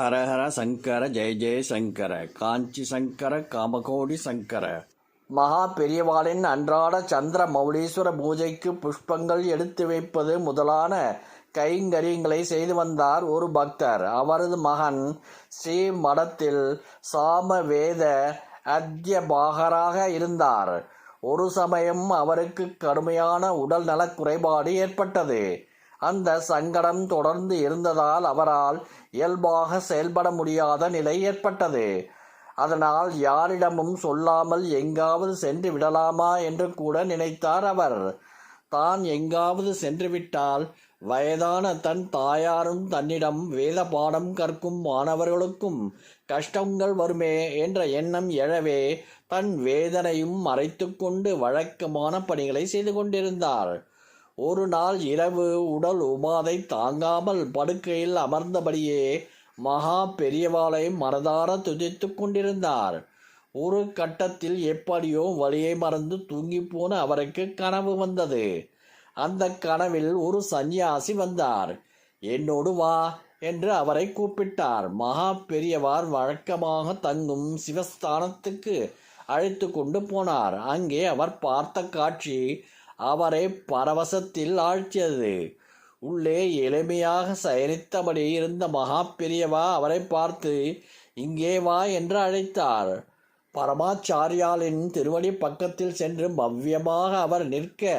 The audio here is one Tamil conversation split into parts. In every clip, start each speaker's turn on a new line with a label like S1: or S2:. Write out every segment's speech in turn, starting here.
S1: ஹரஹர சங்கர ஜெய ஜெய சங்கர காஞ்சி சங்கர காமகோடி சங்கர. மகா பெரியவாளின் அன்றாட சந்திர மௌலீஸ்வர பூஜைக்கு புஷ்பங்கள் எடுத்து வைப்பது முதலான கைங்கரியங்களை செய்து வந்தார் ஒரு பக்தர். அவரது மகன் ஸ்ரீ மடத்தில் சாம வேத அத்தியபாகராக இருந்தார். ஒரு சமயம் அவருக்கு கடுமையான உடல் நலக் குறைபாடு ஏற்பட்டது. அந்த சங்கடம் தொடர்ந்து இருந்ததால் அவரால் இயல்பாக செயல்பட முடியாத நிலை ஏற்பட்டது. அதனால் யாரிடமும் சொல்லாமல் எங்காவது சென்று விடலாமா என்று கூட நினைத்தார் அவர். தான் எங்காவது சென்று விட்டால் வயதான தன் தாயாரும் தன்னிடம் வேத பாடம் கற்கும் மாணவர்களுக்கும் கஷ்டங்கள் வருமே என்ற எண்ணம் எழவே தன் வேதனையும் மறைத்துக்கொண்டு வழக்கமான பணிகளை செய்து கொண்டிருந்தார். ஒரு நாள் இரவு உடல் உமாதை தாங்காமல் படுக்கையில் அமர்ந்தபடியே மகா பெரியவாளை மனதார துதித்துக் கொண்டிருந்தார். ஒரு கட்டத்தில் எப்படியோ வழியை மறந்து தூங்கிப் போன அவருக்கு கனவு வந்தது. அந்த கனவில் ஒரு சந்நியாசி வந்தார். என்னோடு வா என்று அவரை கூப்பிட்டார். மகா பெரியவார் வழக்கமாக தங்கும் சிவஸ்தானத்துக்கு அழைத்து கொண்டு போனார். அங்கே அவர் பார்த்த காட்சி அவரை பரவசத்தில் ஆழ்த்தியது. உள்ளே எளிமையாக சயனித்தபடி இருந்த மகா பெரியவா அவரை பார்த்து இங்கே வா என்று அழைத்தார். பரமாச்சாரியாலின் திருவடி பக்கத்தில் சென்று பவ்யமாக அவர் நிற்க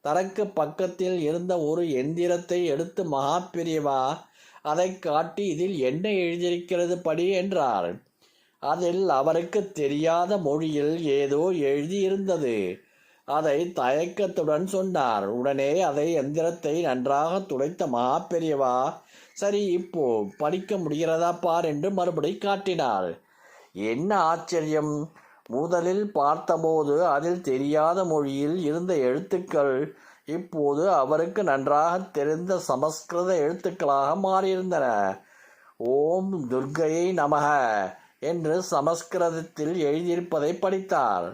S1: தனக்கு பக்கத்தில் இருந்த ஒரு எந்திரத்தை எடுத்து மகா பிரிவா அதை காட்டி இதில் என்ன எழுதியிருக்கிறது படி என்றார். அதில் அவருக்கு தெரியாத மொழியில் ஏதோ எழுதியிருந்தது. அதை தயக்கத்துடன் சொன்னார். உடனே அதை எந்திரத்தை நன்றாக துடைத்த மகாப்பெரியவா சரி இப்போ படிக்க முடிகிறதா பார் என்று மறுபடி காட்டினார் என்ன ஆச்சரியம்? முதலில் பார்த்தபோது அதில் தெரியாத மொழியில் இருந்த எழுத்துக்கள் இப்போது அவருக்கு நன்றாக தெரிந்த சமஸ்கிருத எழுத்துக்களாக மாறியிருந்தன. ஓம் துர்கையை நமக என்று சமஸ்கிருதத்தில் எழுதியிருப்பதை படித்தார்.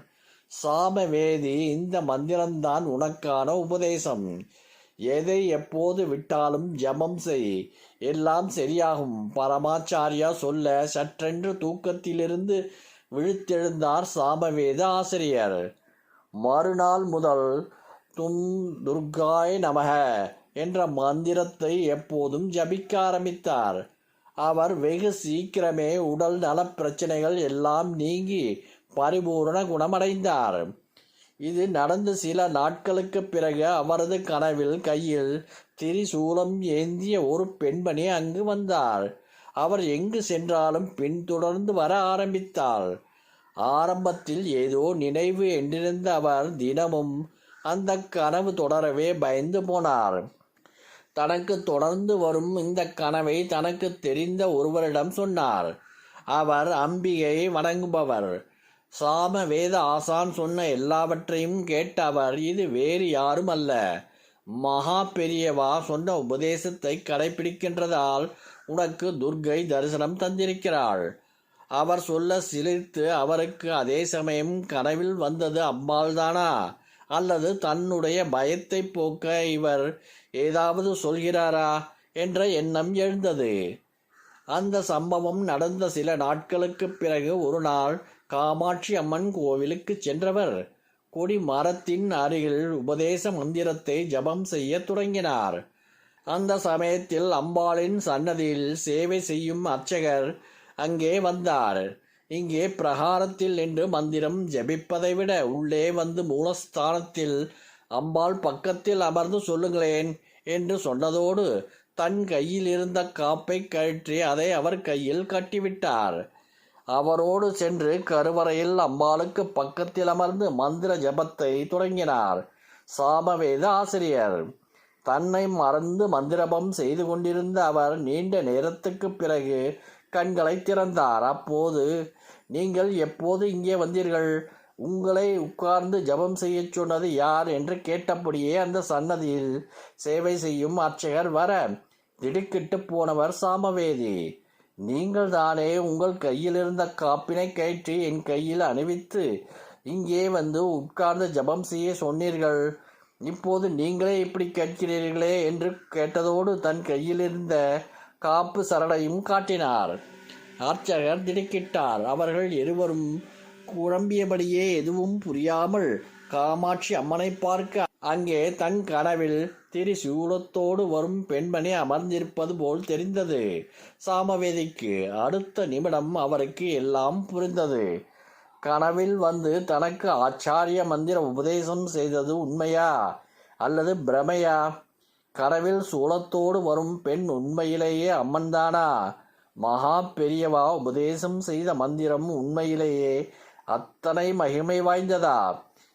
S1: சாமவேதி இந்த மந்திரம்தான் உனக்கான உபதேசம். எதை எப்போது விட்டாலும் ஜபம் செய். எல்லாம் சரியாகும். பரமாச்சாரியா சொல்ல சற்றென்று தூக்கத்திலிருந்து விழித்தெழுந்தார் சாமவேத ஆசிரியர். மறுநாள் முதல் தும் துர்காய் நமக என்ற மந்திரத்தை எப்போதும் ஜபிக்க ஆரம்பித்தார். அவர் வெகு சீக்கிரமே உடல் நலப் பிரச்சனைகள் எல்லாம் நீங்கி பரிபூரண குணமடைந்தார். இது நடந்த சில நாட்களுக்கு பிறகு அவரது கனவில் கையில் திரிசூலம் ஏந்திய ஒரு பெண்மணி அங்கு வந்தார். அவர் எங்கு சென்றாலும் பின்தொடர்ந்து வர ஆரம்பித்தார். ஆரம்பத்தில் ஏதோ நினைவு என்றிருந்த அவர் தினமும் அந்த கனவு தொடரவே பயந்து போனார். தனக்கு தொடர்ந்து வரும் இந்த கனவை தனக்கு தெரிந்த ஒருவரிடம் சொன்னார். அவர் அம்பிகை வணங்குபவர். சாம வேத ஆசான் சொன்ன எல்லாவற்றையும் கேட்ட அவர் இது வேறு யாரும் அல்ல மகா பெரியவா சொன்ன உபதேசத்தை கடைபிடிக்கின்றதால் உனக்கு துர்கை தரிசனம் தந்திருக்கிறாள். அவர் சொல்ல சிலிர்த்து அவருக்கு அதே சமயம் கனவில் வந்தது அம்பாள்தானா? அல்லது தன்னுடைய பயத்தை போக்க இவர் ஏதாவது சொல்கிறாரா? என்ற எண்ணம் எழுந்தது. அந்த சம்பவம் நடந்த சில நாட்களுக்கு பிறகு ஒரு நாள் காமாட்சி அம்மன் கோவிலுக்கு சென்றவர். கொடி மரத்தின் அருகில் உபதேச மந்திரத்தை ஜபம் செய்ய தொடங்கினார். அந்த சமயத்தில் அம்பாளின் சன்னதியில் சேவை செய்யும் அர்ச்சகர் அங்கே வந்தார். இங்கே பிரகாரத்தில் நின்று மந்திரம் ஜபிப்பதை விட உள்ளே வந்து மூலஸ்தானத்தில் அம்பாள் பக்கத்தில் அமர்ந்து சொல்லுங்களேன் என்று சொன்னதோடு தன் கையில் இருந்த காப்பை கழற்றி அதை அவர் கையில் கட்டிவிட்டார். அவரோடு சென்று கருவறையில் அம்பாளுக்கு பக்கத்தில் அமர்ந்து மந்திர ஜபத்தை தொடங்கினார். சாமவேத ஆசிரியர். தன்னை மறந்து மந்திரபம் செய்து கொண்டிருந்த அவர் நீண்ட நேரத்துக்கு பிறகு கண்களை திறந்தார். அப்போது நீங்கள் எப்போது இங்கே வந்தீர்கள்? உங்களை உட்கார்ந்து ஜபம் செய்யச் சொன்னது யார்? என்று கேட்டபடியே அந்த சன்னதியில் சேவை செய்யும் அர்ச்சகர் வர திடுக்கிட்டு போனவர் சாமவேதி. நீங்கள் தானே உங்கள் கையில் இருந்த காப்பினை கயிற்றி என் கையில் அணிவித்து இங்கே வந்து உட்கார்ந்து ஜபம் செய்ய சொன்னீர்கள். இப்போது நீங்களே இப்படி கேட்கிறீர்களே என்று கேட்டதோடு தன் கையில் இருந்த காப்பு சரடையும் காட்டினார். அர்ச்சகர் திடுக்கிட்டார். அவர்கள் இருவரும் குழம்பியபடியே எதுவும் புரியாமல் காமாட்சி அம்மனை பார்க்க அங்கே தன் கனவில் திரிசூலத்தோடு வரும் பெண்மணி அமர்ந்திருப்பது போல் தெரிந்தது. சாமவேதிக்கு அடுத்த நிமிடம் அவருக்கு எல்லாம் புரிந்தது. கனவில் வந்து தனக்கு ஆச்சாரிய மந்திர உபதேசம் செய்தது உண்மையா அல்லது பிரமையா? கனவில் சூலத்தோடு வரும் பெண் உண்மையிலேயே அம்மன்தானா? மகா பெரியவா உபதேசம் செய்த மந்திரம் உண்மையிலேயே அத்தனை மகிமை வாய்ந்ததா?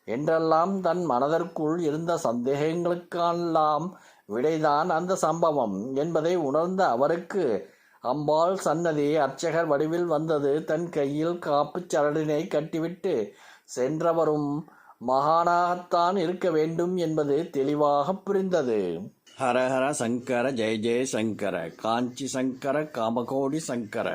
S1: என்றெல்லாம் தன் மனதிற்குள் இருந்த சந்தேகங்களுக்கெல்லாம் விடைதான் அந்த சம்பவம் என்பதை உணர்ந்த அவருக்கு அம்பாள் சன்னதி அர்ச்சகர் வடிவில் வந்தது தன் கையில் காப்புச் சரடினை கட்டிவிட்டு சென்றவரும் மகானாகத்தான் இருக்க வேண்டும் என்பது தெளிவாக புரிந்தது. ஹரஹர சங்கர ஜெய ஜெய சங்கர காஞ்சி சங்கர காமகோடி சங்கர.